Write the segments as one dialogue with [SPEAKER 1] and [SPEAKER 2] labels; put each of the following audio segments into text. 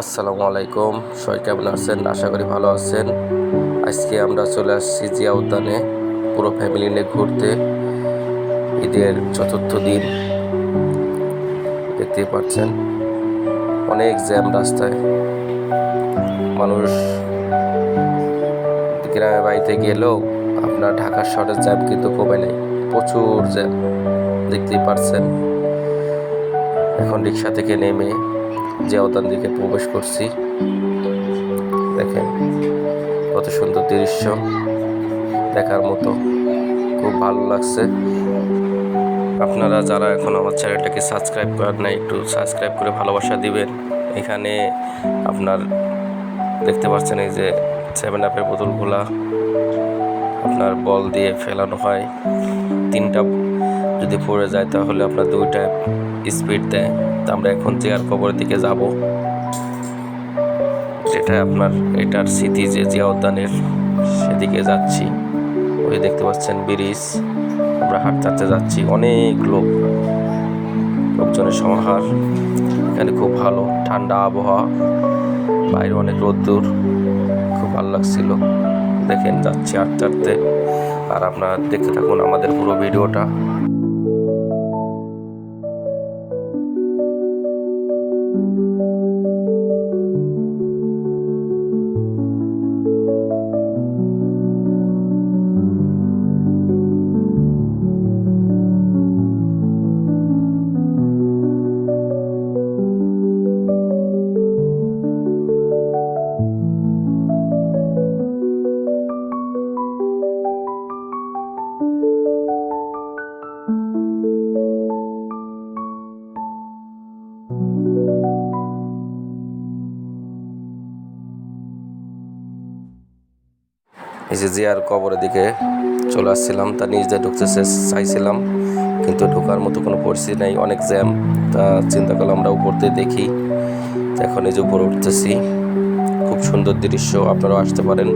[SPEAKER 1] আসসালামু আলাইকুম। সবাই কেমন আছেন? আশা করি ভালো আছেন। আজকে আমরা চলে আসছি জিয়া উদ্যানে, পুরো ফ্যামিলি নিয়ে ঘুরতে। ঈদের চতুর্থ দিন। দেখতেই পাচ্ছেন, অনেক জ্যাম রাস্তায়। মানুষ গ্রামে বাড়িতে গেলেও আপনার ঢাকা শহরের জ্যাম কিন্তু কমে নেই। প্রচুর জ্যাম, দেখতেই পারছেন এখন রিক্সা থেকে নেমে জিয়াউদ্দান দিকে প্রবেশ করছি। দেখেন, কত সুন্দর দৃশ্য। দেখার মতো খুব ভালো লাগছে। আপনারা যারা এখন আমার চ্যানেলটাকে সাবস্ক্রাইব করেন না একটু সাবস্ক্রাইব করে ভালোবাসা দিবেন। এখানে আপনার দেখতে পাচ্ছেন এই যে সেভেন আপের বোতলগুলা। আপনার বল দিয়ে ফেলানো হয়। তিনটা যদি পড়ে যায় তাহলে আপনার দুইটা স্পিড দেয়। তা আমরা এখন চেয়ার কবরের দিকে যাব, যেটা আপনার এটার স্মৃতি যে জিয়া উদ্যানের সেদিকে যাচ্ছি। ওই দেখতে পাচ্ছেন ব্রিজ, আমরা হাঁটতে হাঁটতে যাচ্ছি। অনেক লোক, লোকজনের সমাহার, এখানে খুব ভালো। ঠান্ডা আবহাওয়া, বাইরে অনেক রোদ্দুর খুব ভালো লাগছিল। দেখেন, যাচ্ছি হাঁটতে হাঁটতে। আর আপনারা দেখতে থাকুন আমাদের পুরো ভিডিওটা। এই যে জিয়ার কবরের দিকে চলে আসছিলাম। তা নিজে ঢুকতে চে- চাইছিলাম, কিন্তু ঢোকার মতো কোনো পরিস্থিতি নেই। অনেক জ্যাম, তা চিন্তা করলাম আমরা উপর দিয়ে দেখি। এখন এই যে উপরে উঠতেছি, খুব সুন্দর দৃশ্য, আপনারাও আসতে পারেন।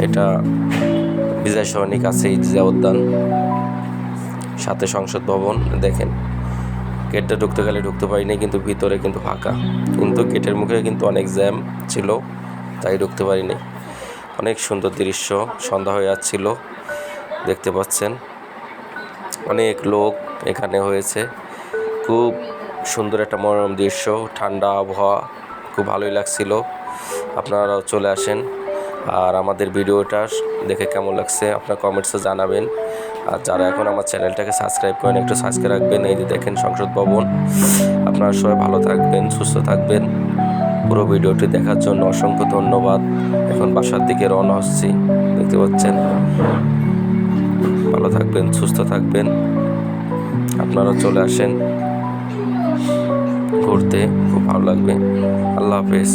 [SPEAKER 1] এটা বিজয় সরণির কাছেই জিয়া উদ্যান সাথে সংসদ ভবন, দেখেন। গেটটা ঢুকতে গেলে ঢুকতে পারিনি, কিন্তু ভিতরে কিন্তু ফাঁকা। কিন্তু গেটের মুখে কিন্তু অনেক জ্যাম ছিল, তাই ঢুকতে পারিনি। অনেক সুন্দর দৃশ্য, সন্ধ্যা হয়ে যাচ্ছিল, দেখতে পাচ্ছেন। অনেক লোক এখানে হয়েছে। খুব সুন্দর একটা মনোরম দৃশ্য, ঠান্ডা আবহাওয়া, খুব ভালোই লাগছিল। আপনারাও চলে আসেন। আর আমাদের ভিডিওটা দেখে কেমন লাগছে আপনার কমেন্টসে জানাবেন। আর যারা এখন আমার চ্যানেলটাকে সাবস্ক্রাইব করেন, একটু সাবস্ক্রাইব রাখবেন। এই যে দেখেন সংসদ ভবন। আপনারা সবাই ভালো থাকবেন, সুস্থ থাকবেন। পুরো ভিডিওটি দেখার জন্য অসংখ্য ধন্যবাদ। এখন বাসার দিকে রওনা হচ্ছি। দেখতে পাচ্ছেন? ভালো থাকবেন, সুস্থ থাকবেন। আপনারা চলে আসেন ঘুরতে। খুব ভালো লাগবে। আল্লাহ হাফেজ।